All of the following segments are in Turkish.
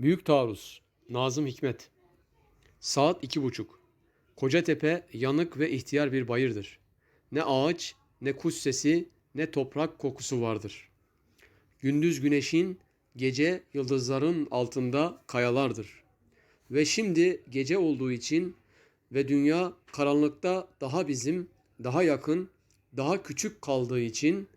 Büyük Taarruz Nazım Hikmet Saat iki buçuk. Kocatepe yanık ve ihtiyar bir bayırdır. Ne ağaç, ne kuş sesi, ne toprak kokusu vardır. Gündüz güneşin, gece yıldızların altında kayalardır. Ve şimdi gece olduğu için ve dünya karanlıkta daha bizim, daha yakın, daha küçük kaldığı için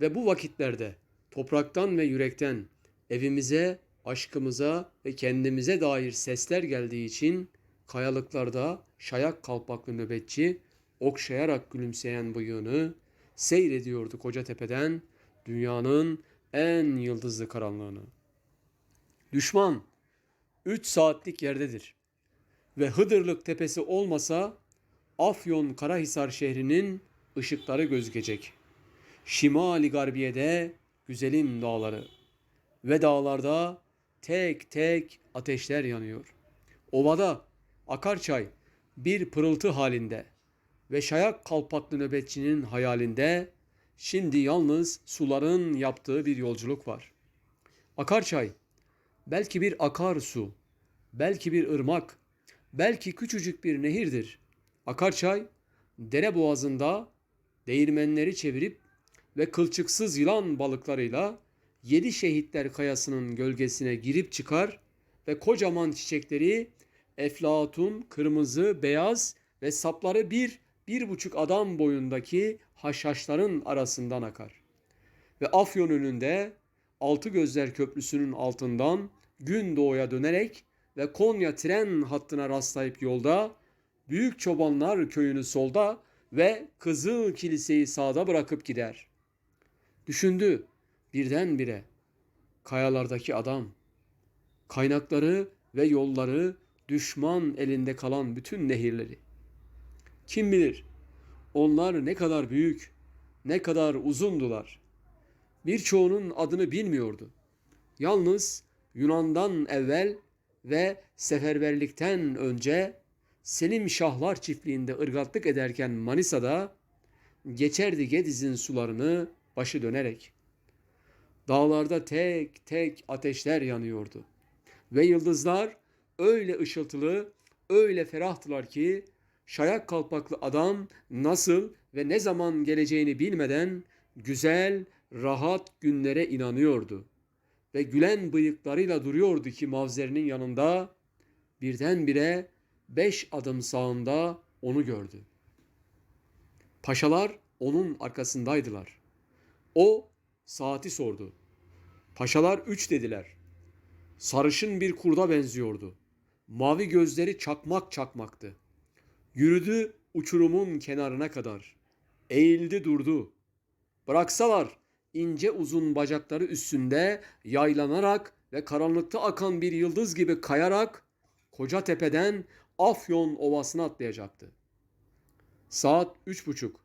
ve bu vakitlerde topraktan ve yürekten evimize, aşkımıza ve kendimize dair sesler geldiği için kayalıklarda şayak kalpaklı nöbetçi okşayarak gülümseyen bıyığını seyrediyordu Kocatepe'den dünyanın en yıldızlı karanlığını. Düşman 3 saatlik yerdedir ve Hıdırlık tepesi olmasa Afyon Karahisar şehrinin ışıkları gözükecek. Şimali Garbiye'de güzelim dağları ve dağlarda tek tek ateşler yanıyor. Ovada akar çay bir pırıltı halinde ve şayak kalpaklı nöbetçinin hayalinde şimdi yalnız suların yaptığı bir yolculuk var. Akar çay belki bir akar su, belki bir ırmak, belki küçücük bir nehirdir. Akar çay dere boğazında değirmenleri çevirip ve kılçıksız yılan balıklarıyla yedi şehitler kayasının gölgesine girip çıkar ve kocaman çiçekleri eflatun, kırmızı, beyaz ve sapları bir, bir buçuk adam boyundaki haşhaşların arasından akar. Ve Afyon önünde Altı Gözler Köprüsü'nün altından gün doğuya dönerek ve Konya tren hattına rastlayıp yolda Büyük Çobanlar Köyü'nü solda ve Kızıl Kiliseyi sağda bırakıp gider. Düşündü birdenbire kayalardaki adam, kaynakları ve yolları düşman elinde kalan bütün nehirleri. Kim bilir onlar ne kadar büyük, ne kadar uzundular. Birçoğunun adını bilmiyordu. Yalnız Yunan'dan evvel ve seferberlikten önce Selim Şahlar çiftliğinde ırgatlık ederken Manisa'da geçerdi Gediz'in sularını başı dönerek. Dağlarda tek tek ateşler yanıyordu. Ve yıldızlar öyle ışıltılı, öyle ferahtılar ki şayak kalpaklı adam nasıl ve ne zaman geleceğini bilmeden güzel, rahat günlere inanıyordu. Ve gülen bıyıklarıyla duruyordu ki mavzerinin yanında birdenbire beş adım sağında onu gördü. Paşalar onun arkasındaydılar. O saati sordu. Paşalar üç dediler. Sarışın bir kurda benziyordu. Mavi gözleri çakmak çakmaktı. Yürüdü uçurumun kenarına kadar. Eğildi durdu. Bıraksalar ince uzun bacakları üstünde yaylanarak ve karanlıkta akan bir yıldız gibi kayarak koca tepeden Afyon Ovası'na atlayacaktı. Saat üç buçuk.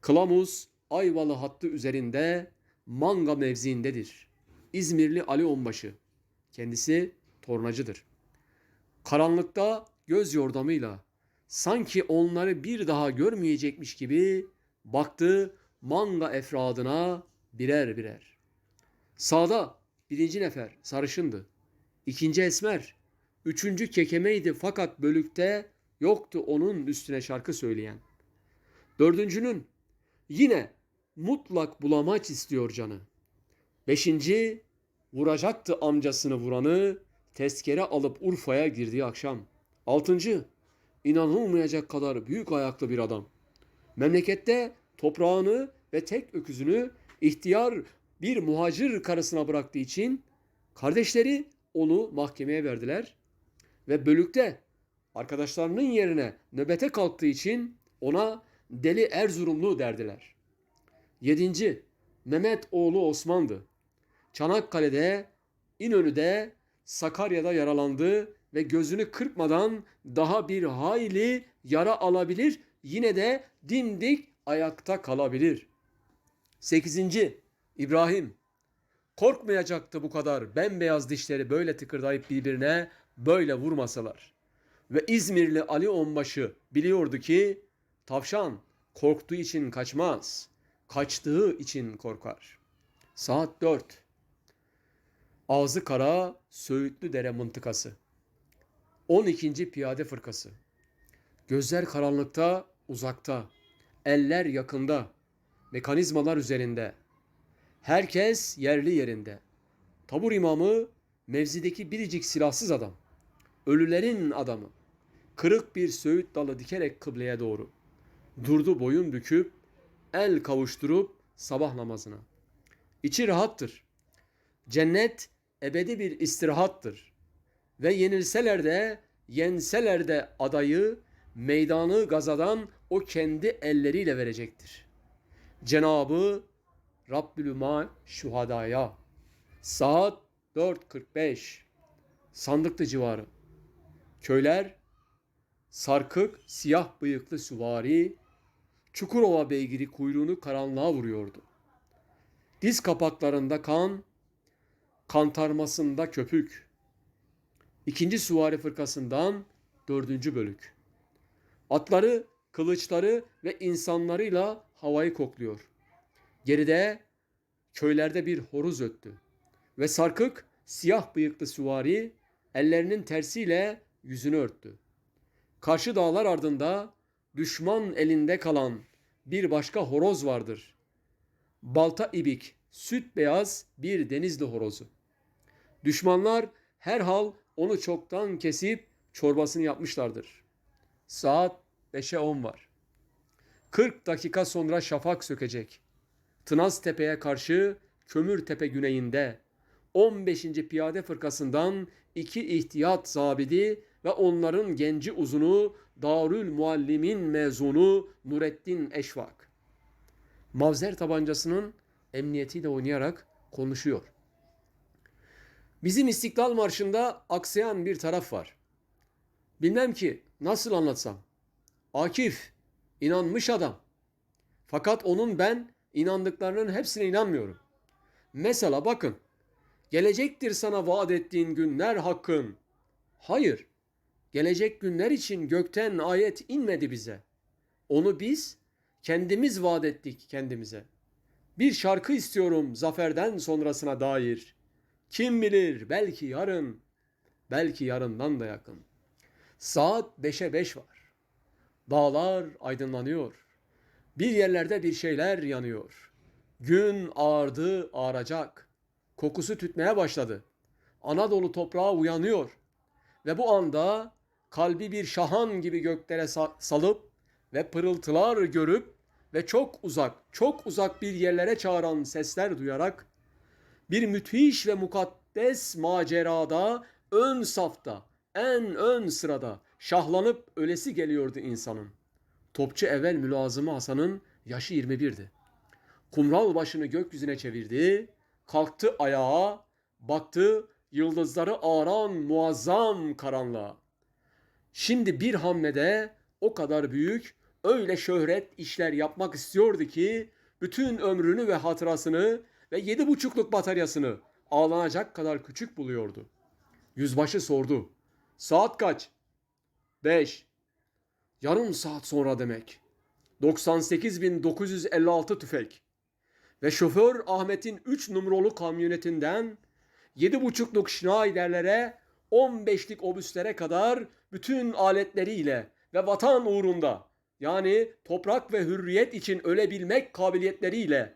Kılamuz Ayvalı hattı üzerinde Manga mevziindedir. İzmirli Ali Onbaşı. Kendisi tornacıdır. Karanlıkta göz yordamıyla sanki onları bir daha görmeyecekmiş gibi baktı manga efradına birer birer. Sağda birinci nefer sarışındı. İkinci esmer. Üçüncü kekemeydi fakat bölükte yoktu onun üstüne şarkı söyleyen. Dördüncünün yine mutlak bulamaç istiyor canı. Beşinci vuracaktı amcasını vuranı tezkere alıp Urfa'ya girdiği akşam. Altıncı inanılmayacak kadar büyük ayaklı bir adam. Memlekette toprağını ve tek öküzünü ihtiyar bir muhacir karısına bıraktığı için kardeşleri onu mahkemeye verdiler ve bölükte arkadaşlarının yerine nöbete kalktığı için ona deli Erzurumlu derdiler. Yedinci Mehmet oğlu Osman'dı. Çanakkale'de, İnönü'de, Sakarya'da yaralandı ve gözünü kırpmadan daha bir hayli yara alabilir, yine de dimdik ayakta kalabilir. Sekizinci İbrahim korkmayacaktı bu kadar bembeyaz dişleri böyle tıkırdayıp birbirine böyle vurmasalar. Ve İzmirli Ali Onbaşı biliyordu ki tavşan korktuğu için kaçmaz, kaçtığı için korkar. Saat dört. Ağzı kara Söğütlü Dere mıntıkası. 12. Piyade Fırkası. Gözler karanlıkta, uzakta. Eller yakında. Mekanizmalar üzerinde. Herkes yerli yerinde. Tabur imamı mevzideki biricik silahsız adam. Ölülerin adamı. Kırık bir söğüt dalı dikerek kıbleye doğru. Durdu boyun büküp, el kavuşturup sabah namazına. İçi rahattır. Cennet ebedi bir istirahattır. Ve yenilseler de, yenseler de adayı, meydanı gazadan o kendi elleriyle verecektir. Cenabı Rabbülüma şuhadaya. Saat 4.45. Sandıklı civarı. Köyler sarkık siyah bıyıklı süvari Çukurova beygiri kuyruğunu karanlığa vuruyordu. Diz kapaklarında kan, kantarmasında köpük. İkinci süvari fırkasından dördüncü bölük. Atları, kılıçları ve insanlarıyla havayı kokluyor. Geride köylerde bir horuz öttü. Ve sarkık siyah bıyıklı süvari ellerinin tersiyle yüzünü örttü. Karşı dağlar ardında düşman elinde kalan bir başka horoz vardır. Balta ibik, süt beyaz bir denizli horozu. Düşmanlar herhal onu çoktan kesip çorbasını yapmışlardır. Saat 5'e 10 var. 40 dakika sonra şafak sökecek. Tınaz Tepe'ye karşı Kömürtepe güneyinde 15. Piyade Fırkası'ndan iki ihtiyat zabidi ve onların genci uzunu Darül Muallimin mezunu Nurettin Eşvak. Mavzer tabancasının emniyetiyle oynayarak konuşuyor. Bizim İstiklal Marşı'nda aksayan bir taraf var. Bilmem ki nasıl anlatsam. Akif inanmış adam. Fakat onun ben inandıklarının hepsine inanmıyorum. Mesela bakın. Gelecektir sana vaat ettiğin günler hakkın. Hayır. Gelecek günler için gökten ayet inmedi bize. Onu biz kendimiz vaat ettik kendimize. Bir şarkı istiyorum zaferden sonrasına dair. Kim bilir belki yarın, belki yarından da yakın. Saat beşe beş var. Dağlar aydınlanıyor. Bir yerlerde bir şeyler yanıyor. Gün ağardı, ağaracak. Kokusu tütmeye başladı. Anadolu toprağı uyanıyor. Ve bu anda kalbi bir şahan gibi göklere salıp ve pırıltılar görüp ve çok uzak, çok uzak bir yerlere çağıran sesler duyarak bir müthiş ve mukaddes macerada ön safta, en ön sırada şahlanıp ölesi geliyordu insanın. Topçu evvel mülazımı Hasan'ın yaşı 21'di. Kumral başını gökyüzüne çevirdi, kalktı ayağa, baktı yıldızları ağaran muazzam karanlığa. Şimdi bir hamlede o kadar büyük, öyle şöhret işler yapmak istiyordu ki bütün ömrünü ve hatırasını ve yedi buçukluk bataryasını ağlanacak kadar küçük buluyordu. Yüzbaşı sordu. Saat kaç? Beş. Yarım saat sonra demek. 98.956 tüfek. Ve şoför Ahmet'in 3 numaralı kamyonetinden 7,5'luk Schneider'lere 15'lik obüslere kadar bütün aletleriyle ve vatan uğrunda yani toprak ve hürriyet için ölebilmek kabiliyetleriyle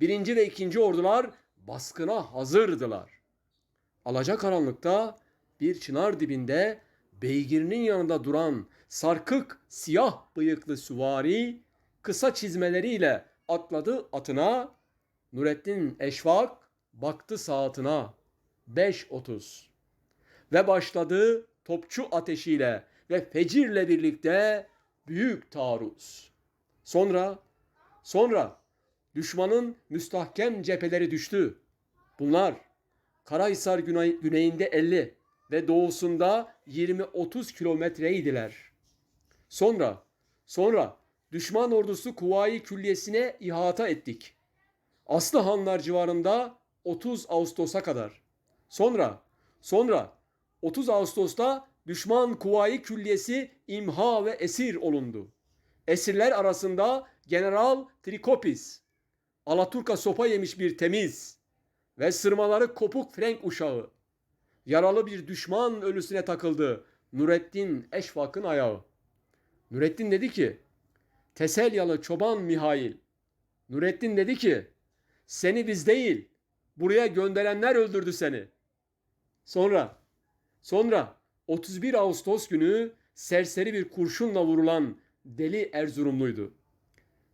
birinci ve ikinci ordular baskına hazırdılar. Alacakaranlıkta bir çınar dibinde beygirinin yanında duran sarkık siyah bıyıklı süvari kısa çizmeleriyle atladı atına. Nurettin Eşvak baktı saatine. 5.30 ve başladı topçu ateşiyle ve fecirle birlikte büyük taarruz. Sonra, sonra düşmanın müstahkem cepheleri düştü. Bunlar Karahisar güney, güneyinde 50 ve doğusunda 20-30 kilometreydiler. Sonra, sonra düşman ordusu Kuvayi Külliyesi'ne ihata ettik. Aslıhanlar civarında 30 Ağustos'a kadar. Sonra, sonra 30 Ağustos'ta düşman Kuvayi Külliyesi imha ve esir olundu. Esirler arasında General Trikopis, Alaturka sopa yemiş bir temiz ve sırmaları kopuk Frank uşağı. Yaralı bir düşman ölüsüne takıldı Nurettin Eşvak'ın ayağı. Nurettin dedi ki, Teselyalı çoban Mihail. Nurettin dedi ki, seni biz değil, buraya gönderenler öldürdü seni. Sonra, sonra 31 Ağustos günü serseri bir kurşunla vurulan deli Erzurumluydu.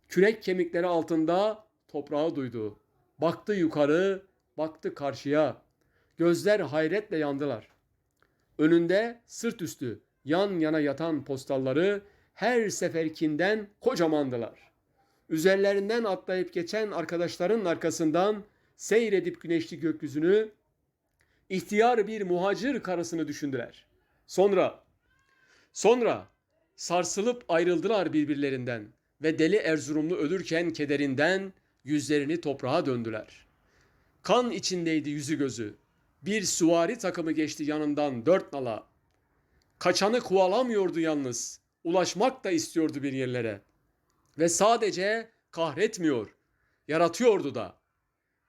Kürek kemikleri altında toprağı duydu. Baktı yukarı, baktı karşıya. Gözler hayretle yandılar. Önünde sırt üstü yan yana yatan postalları her seferkinden kocamandılar. Üzerlerinden atlayıp geçen arkadaşların arkasından seyredip güneşli gökyüzünü ihtiyar bir muhacir karısını düşündüler. Sonra sonra sarsılıp ayrıldılar birbirlerinden ve deli Erzurumlu ölürken kederinden yüzlerini toprağa döndüler. Kan içindeydi yüzü gözü. Bir süvari takımı geçti yanından dört nala. Kaçanı kovalamıyordu yalnız. Ulaşmak da istiyordu bir yerlere. Ve sadece kahretmiyor, yaratıyordu da.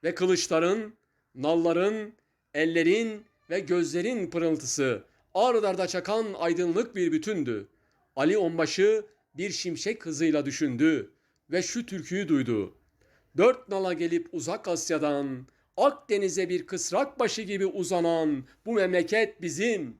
Ve kılıçların, nalların, ellerin ve gözlerin pırıltısı ard arda çakan aydınlık bir bütündü. Ali Onbaşı bir şimşek hızıyla düşündü ve şu türküyü duydu. Dört nala gelip uzak Asya'dan Akdeniz'e bir kısrak başı gibi uzanan bu memleket bizim.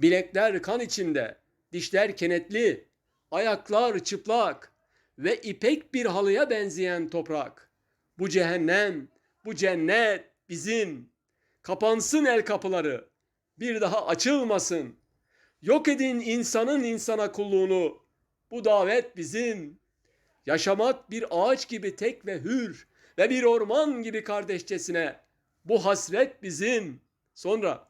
Bilekler kan içinde, dişler kenetli, ayaklar çıplak ve ipek bir halıya benzeyen toprak. Bu cehennem, bu cennet bizim. Kapansın el kapıları, bir daha açılmasın. Yok edin insanın insana kulluğunu. Bu davet bizim. Yaşamak bir ağaç gibi tek ve hür ve bir orman gibi kardeşçesine. Bu hasret bizim. Sonra,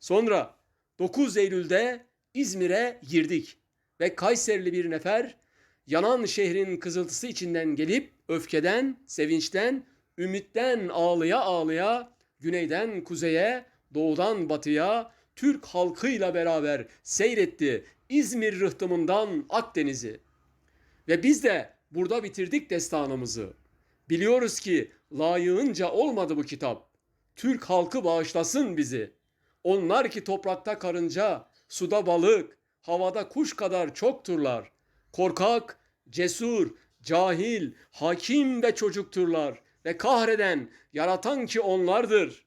sonra 9 Eylül'de İzmir'e girdik ve Kayserili bir nefer yanan şehrin kızıltısı içinden gelip öfkeden, sevinçten, ümitten ağlıya ağlıya güneyden kuzeye, doğudan batıya Türk halkıyla beraber seyretti İzmir rıhtımından Akdeniz'i. Ve biz de burada bitirdik destanımızı. Biliyoruz ki layığınca olmadı bu kitap. Türk halkı bağışlasın bizi. Onlar ki toprakta karınca, suda balık, havada kuş kadar çokturlar. Korkak, cesur, cahil, hakim ve çocukturlar ve kahreden, yaratan ki onlardır.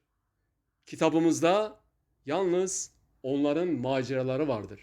Kitabımızda yalnız onların maceraları vardır.